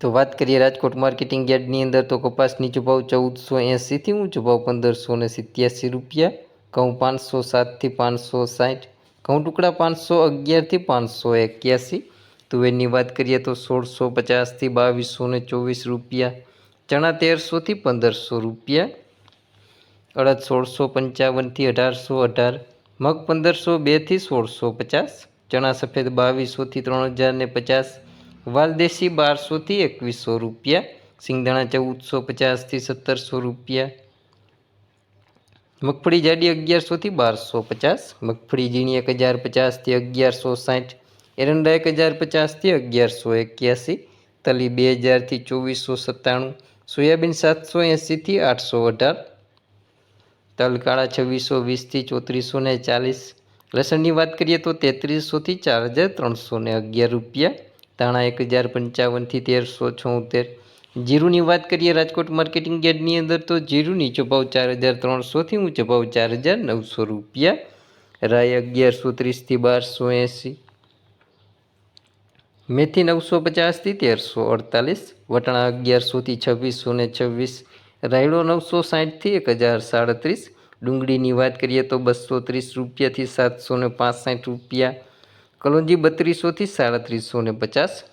તો વાત કરીએ રાજકોટ માર્કેટિંગ યાર્ડની અંદર તો કપાસ નીચો ભાવ ચૌદસો એંસીથી ઊંચો ભાવ પંદરસો ને સિત્યાસી રૂપિયા, ઘઉં પાંચસો સાતથી પાંચસો સાઠ, ઘઉં ટુકડા પાંચસો અગિયારથી પાંચસો એક્યાસી. તુવેરની વાત કરીએ તો સોળસો પચાસથી બાવીસો ને ચોવીસ રૂપિયા, ચણા તેરસોથી પંદરસો રૂપિયા, અડદ સોળસો પંચાવનથી અઢારસો અઢાર, મગ પંદરસો બેથી સોળસો પચાસ, ચણા સફેદ બાવીસોથી ત્રણ હજાર ને પચાસ વાલદેશી બારસોથી એકવીસો રૂપિયા, સિંગદાણા ચૌદસો પચાસથી સત્તરસો રૂપિયા, મગફળી જાડી અગિયારસોથી બારસો પચાસ, મગફળી ઝીણી એક હજાર પચાસથી અગિયારસો સાઠ, એરંડા એક હજાર પચાસથી અગિયારસો એક્યાસી, તલી બે હજારથી ચોવીસો સત્તાણું, સોયાબીન સાતસો એંસીથી આઠસો અઢાર તલ કાળા છવ્વીસો વીસથી ચોત્રીસો ચાલીસ, લસણની વાત કરીએ તો તેત્રીસોથી ચાર હજાર ત્રણસો અગિયાર રૂપિયા ધાણા એક હજાર પંચાવનથી તેરસો છોતેર. જીરુની વાત કરીએ રાજકોટ માર્કેટિંગ યાર્ડની અંદર તો જીરું નીચો ચાર હજાર ત્રણસોથી ઊંચો ભાવ ચાર હજાર નવસો રૂપિયા. રાય અગિયારસો ત્રીસથી બારસો એંસી. મેથી નવસો પચાસથી તેરસો અડતાલીસ. વટાણા અગિયારસોથી છવ્વીસો ને છવ્વીસ. રાયડો નવસો સાઠથી એક હજાર સાડત્રીસ. ડુંગળીની વાત કરીએ તો બસો ત્રીસ રૂપિયાથી સાતસો ને રૂપિયા. કલોંજી બત્રીસોથી સાડત્રીસો ને પચાસ.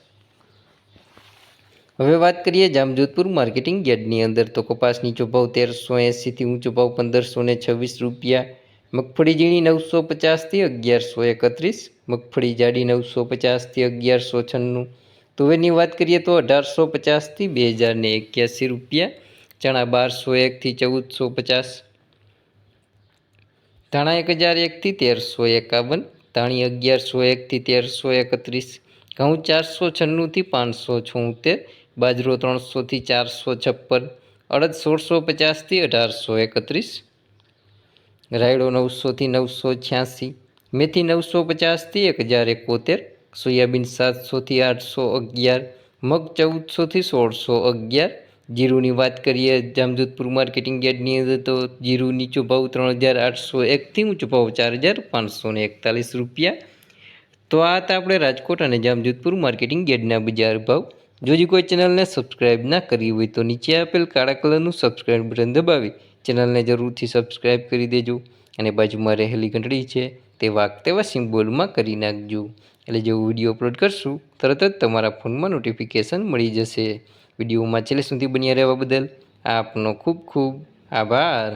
હવે વાત કરીએ જામજોધપુર માર્કેટિંગ યાર્ડની અંદર. તો કપાસ નીચો તેરસો એંસીથી ઊંચો ભાવ પંદરસો ને છવ્વીસ રૂપિયા. મગફળી ઝીણી નવસો પચાસથી અગિયારસો એકત્રીસ. મગફળી જાડી નવસો પચાસથી અગિયારસો છન્નું. તુવેરની વાત કરીએ તો અઢારસો પચાસથી બે હજાર ને એક્યાસી રૂપિયા. ચણા બારસો એકથી ચૌદસો પચાસ. ધાણા એક હજાર એકથી તેરસો એકાવન. ધાણી અગિયારસો એકથી તેરસો એકત્રીસ. ઘઉં ચારસો છન્નુંથી પાંચસો છોતેર. બાજરો ત્રણસોથી ચારસો છપ્પન. અડદ સોળસો પચાસથી અઢારસો એકત્રીસ. રાયડો નવસોથી નવસો છ્યાસી. મેથી નવસો પચાસથી એક હજાર એકોતેર. સોયાબીન સાતસોથી આઠસો અગિયાર. મગ ચૌદસોથી સોળસો અગિયાર. જીરુની વાત કરીએ, જામજોધપુર માર્કેટિંગ યાર્ડની અંદર તો જીરુ નીચો ભાવ ત્રણ હજાર આઠસો એકથી ઊંચો ભાવ ચાર હજાર પાંચસો ને એકતાલીસ રૂપિયા. તો આ હતા આપણે રાજકોટ અને જામજોધપુર માર્કેટિંગ યાર્ડના બજાર ભાવ. જો જે કોઈ ચેનલને સબસ્ક્રાઈબ ના કરી હોય તો નીચે આપેલ કાળા કલરનું સબસ્ક્રાઈબ બટન દબાવી ચેનલને જરૂરથી સબસ્ક્રાઇબ કરી દેજો અને બાજુમાં રહેલી ઘંટડી છે તે વાગ તેવા સિમ્બોલમાં કરી નાખજો. એટલે જેવું વીડિયો અપલોડ કરશું, તરત જ તમારા ફોનમાં નોટિફિકેશન મળી જશે. વિડીયોમાં છેલ્લે સુધી બન્યા રહેવા બદલ આપનો ખૂબ ખૂબ આભાર.